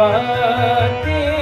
वती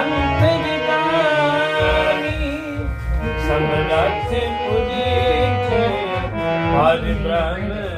ਸੰਤ ਗਿਤਾਨੀ ਸੰਗਤ ਪੁਜੀਖੇ ਹਰਿ ਬ੍ਰਹਮ